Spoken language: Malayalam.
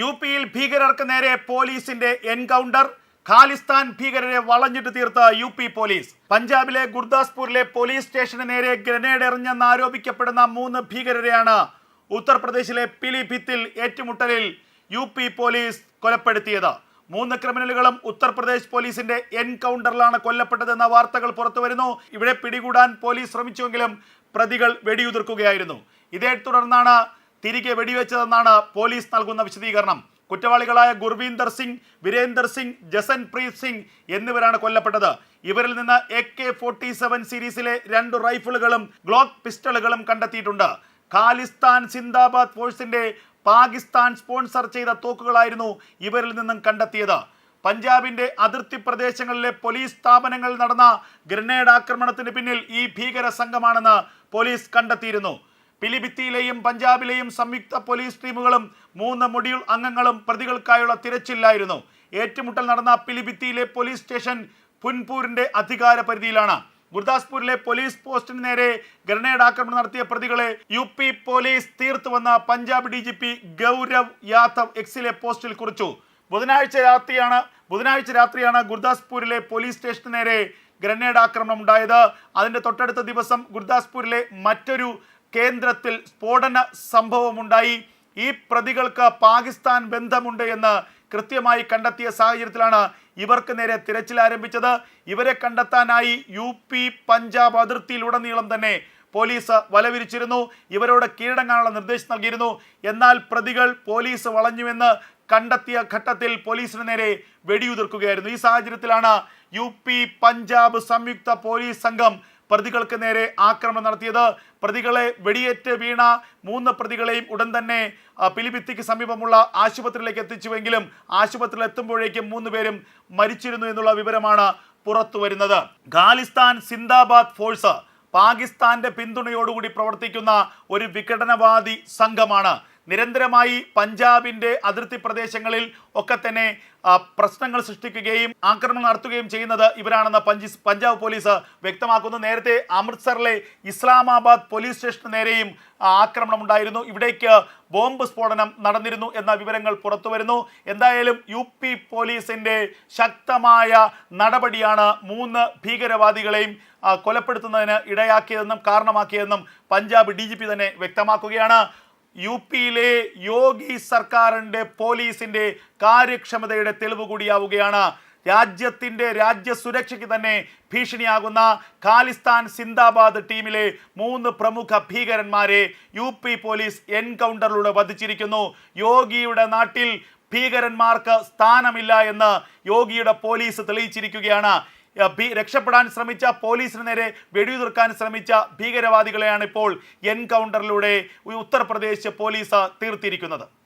യു പിയിൽ ഭീകരർക്ക് നേരെ പോലീസിന്റെ എൻകൗണ്ടർ. ഖാലിസ്ഥാൻ ഭീകരരെ വളഞ്ഞിട്ട് തീർത്ത യു പി പോലീസ്. പഞ്ചാബിലെ ഗുർദാസ്പൂരിലെ പോലീസ് സ്റ്റേഷന് നേരെ ഗ്രനേഡ് എറിഞ്ഞെന്ന് ആരോപിക്കപ്പെടുന്ന മൂന്ന് ഭീകരരെയാണ് ഉത്തർപ്രദേശിലെ പിലിഭിത്തിൽ ഏറ്റുമുട്ടലിൽ യു പി പോലീസ് കൊലപ്പെടുത്തിയത്. മൂന്ന് ക്രിമിനലുകളും ഉത്തർപ്രദേശ് പോലീസിന്റെ എൻകൗണ്ടറിലാണ് കൊല്ലപ്പെട്ടതെന്ന വാർത്തകൾ പുറത്തുവരുന്നു. ഇവിടെ പിടികൂടാൻ പോലീസ് ശ്രമിച്ചുവെങ്കിലും പ്രതികൾ വെടിയുതിർക്കുകയായിരുന്നു. ഇതേ തുടർന്നാണ് തിരികെ വെടിവെച്ചതെന്നാണ് പോലീസ് നൽകുന്ന വിശദീകരണം. കുറ്റവാളികളായ ഗുർവീന്ദർ സിംഗ് വീരേന്ദർ സിംഗ് ജസൻപ്രീത് സിംഗ് എന്നിവരാണ് കൊല്ലപ്പെട്ടത്. ഇവരിൽ നിന്ന് എ കെ ഫോർട്ടി സെവൻ സീരീസിലെ രണ്ട് റൈഫിളുകളും ഗ്ലോക്ക് പിസ്റ്റളുകളും കണ്ടെത്തിയിട്ടുണ്ട്. ഖാലിസ്ഥാൻ സിന്ദാബാദ് ഫോഴ്സിന്റെ പാകിസ്ഥാൻ സ്പോൺസർ ചെയ്ത തോക്കുകളായിരുന്നു ഇവരിൽ നിന്നും കണ്ടെത്തിയത്. പഞ്ചാബിന്റെ അതിർത്തി പ്രദേശങ്ങളിലെ പോലീസ് സ്ഥാപനങ്ങളിൽ നടന്ന ഗ്രനേഡ് ആക്രമണത്തിന് പിന്നിൽ ഈ ഭീകര സംഘമാണെന്ന് പോലീസ് കണ്ടെത്തിയിരുന്നു. പിലിഭിത്തിയിലെയും പഞ്ചാബിലെയും സംയുക്ത പോലീസ് ടീമുകളും മൂന്ന് മൊഡ്യൂൾ അംഗങ്ങളും പ്രതികൾക്കായുള്ള തിരച്ചിലായിരുന്നു. ഏറ്റുമുട്ടൽ നടന്ന പിലിഭിത്തിയിലെ പോലീസ് സ്റ്റേഷൻ പുൻപൂരിന്റെ അധികാര പരിധിയിലാണ്. ഗുർദാസ്പൂരിലെ പോലീസ് പോസ്റ്റിന് നേരെ ഗ്രനേഡ് ആക്രമണം നടത്തിയ പ്രതികളെ U P police തീർത്തുവന്ന Punjab D G P Gaurav Yadav എക്സിലെ പോസ്റ്റിൽ കുറിച്ചു. ബുധനാഴ്ച രാത്രിയാണ് ബുധനാഴ്ച രാത്രിയാണ് ഗുർദാസ്പൂരിലെ പോലീസ് സ്റ്റേഷന് നേരെ ഗ്രനേഡ് ആക്രമണം ഉണ്ടായത്. അതിന്റെ തൊട്ടടുത്ത ദിവസം ഗുർദാസ്പൂരിലെ മറ്റൊരു കേന്ദ്രത്തിൽ സ്ഫോടന സംഭവമുണ്ടായി. ഈ പ്രതികൾക്ക് പാകിസ്ഥാൻ ബന്ധമുണ്ട് എന്ന് കൃത്യമായി കണ്ടെത്തിയ സാഹചര്യത്തിലാണ് ഇവർക്ക് നേരെ തിരച്ചിൽ ആരംഭിച്ചത്. ഇവരെ കണ്ടെത്താനായി യു പി പഞ്ചാബ് അതിർത്തിയിലുടനീളം തന്നെ പോലീസ് വലവിരിച്ചിരുന്നു. ഇവരോട് കീഴടങ്ങാനുള്ള നിർദ്ദേശം നൽകിയിരുന്നു. എന്നാൽ പ്രതികൾ പോലീസ് വളഞ്ഞുവെന്ന് കണ്ടെത്തിയ ഘട്ടത്തിൽ പോലീസിന് നേരെ വെടിയുതിർക്കുകയായിരുന്നു. ഈ സാഹചര്യത്തിലാണ് യു പഞ്ചാബ് സംയുക്ത പോലീസ് സംഘം പ്രതികൾക്ക് നേരെ ആക്രമണം നടത്തിയത്. പ്രതികളെ വെടിയേറ്റ് വീണ മൂന്ന് പ്രതികളെയും ഉടൻ തന്നെ പിലിഭിത്തിക്ക് സമീപമുള്ള ആശുപത്രിയിലേക്ക് എത്തിച്ചുവെങ്കിലും ആശുപത്രിയിൽ എത്തുമ്പോഴേക്കും മൂന്ന് പേരും മരിച്ചിരുന്നു എന്നുള്ള വിവരമാണ് പുറത്തു വരുന്നത്. ഖാലിസ്ഥാൻ സിന്ദാബാദ് ഫോഴ്സ് പാകിസ്ഥാന്റെ പിന്തുണയോടുകൂടി പ്രവർത്തിക്കുന്ന ഒരു വിഘടനവാദി സംഘമാണ് നിരന്തരമായി പഞ്ചാബിന്റെ അതിർത്തി പ്രദേശങ്ങളിൽ ഒക്കെ തന്നെ പ്രശ്നങ്ങൾ സൃഷ്ടിക്കുകയും ആക്രമണം നടത്തുകയും ചെയ്യുന്നത് ഇവരാണെന്ന് പഞ്ചി പഞ്ചാബ് പോലീസ് വ്യക്തമാക്കുന്നു. നേരത്തെ അമൃത്സറിലെ ഇസ്ലാമാബാദ് പോലീസ് സ്റ്റേഷന് നേരെയും ആക്രമണം ഉണ്ടായിരുന്നു. ഇവിടേക്ക് ബോംബ് സ്ഫോടനം നടന്നിരുന്നു എന്ന വിവരങ്ങൾ പുറത്തു വരുന്നു. എന്തായാലും യു പി പോലീസിന്റെ ശക്തമായ നടപടിയാണ് മൂന്ന് ഭീകരവാദികളെയും കൊലപ്പെടുത്തുന്നതിന് ഇടയാക്കിയതെന്നും കാരണമാക്കിയതെന്നും പഞ്ചാബ് ഡി തന്നെ വ്യക്തമാക്കുകയാണ്. യു പിയിലെ യോഗി സർക്കാരിന്റെ പോലീസിന്റെ കാര്യക്ഷമതയുടെ തെളിവ് കൂടിയാവുകയാണ്. രാജ്യത്തിന്റെ രാജ്യസുരക്ഷയ്ക്ക് തന്നെ ഭീഷണിയാകുന്ന ഖാലിസ്ഥാൻ സിന്ദാബാദ് ടീമിലെ മൂന്ന് പ്രമുഖ ഭീകരന്മാരെ യു പി പോലീസ് എൻകൗണ്ടറിലൂടെ വധിച്ചിരിക്കുന്നു. യോഗിയുടെ നാട്ടിൽ ഭീകരന്മാർക്ക് സ്ഥാനമില്ല എന്ന് യോഗിയുടെ പോലീസ് തെളിയിച്ചിരിക്കുകയാണ്. ഭീ- രക്ഷപ്പെടാൻ ശ്രമിച്ച പോലീസിന് നേരെ വെടിയുതിർക്കാൻ ശ്രമിച്ച ഭീകരവാദികളെയാണ് ഇപ്പോൾ എൻകൗണ്ടറിലൂടെ ഉത്തർപ്രദേശ് പോലീസ് തീർത്തിരിക്കുന്നത്.